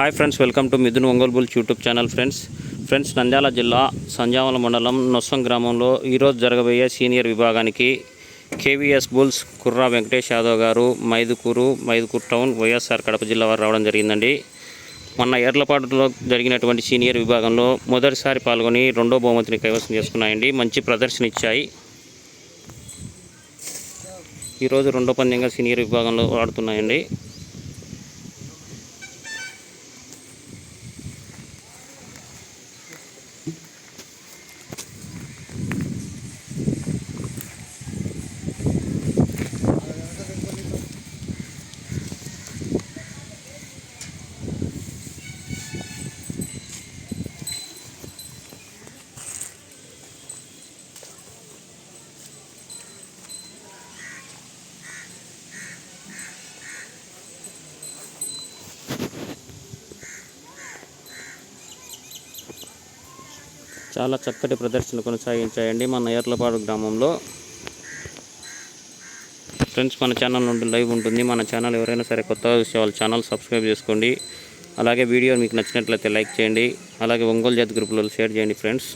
Hi friends welcome to Mithun Ongole bulls YouTube channel friends. Friends Nandyal జిల్లా సంజావల మండలం నొస్సం గ్రామంలో ఈరోజు జరగబోయే సీనియర్ విభాగానికి KVS bulls Kurra Venkatesh Yadav garu Mydukur Mydukur town YSR Kadapa జిల్లా వారు రావడం జరిగిందండి. మొన్న ఎర్లపాటులో జరిగినటువంటి సీనియర్ విభాగంలో మొదటిసారి పాల్గొని రెండో బహుమతిని కైవసం చేసుకున్నాయండి. మంచి ప్రదర్శన ఇచ్చాయి. ఈరోజు రెండో పందెంగా సీనియర్ విభాగంలో ఆడుతున్నాయండి. చాలా చక్కటి ప్రదర్శన కొనసాగించాయండి మన ఎర్లపాడు గ్రామంలో. ఫ్రెండ్స్ మన ఛానల్ నుండి లైవ్ ఉంటుంది. మన ఛానల్ ఎవరైనా సరే కొత్త చూసే వాళ్ళ ఛానల్ సబ్స్క్రైబ్ చేసుకోండి. అలాగే వీడియో మీకు నచ్చినట్లయితే లైక్ చేయండి. అలాగే ఒంగోలు జాతి గ్రూపులలో షేర్ చేయండి ఫ్రెండ్స్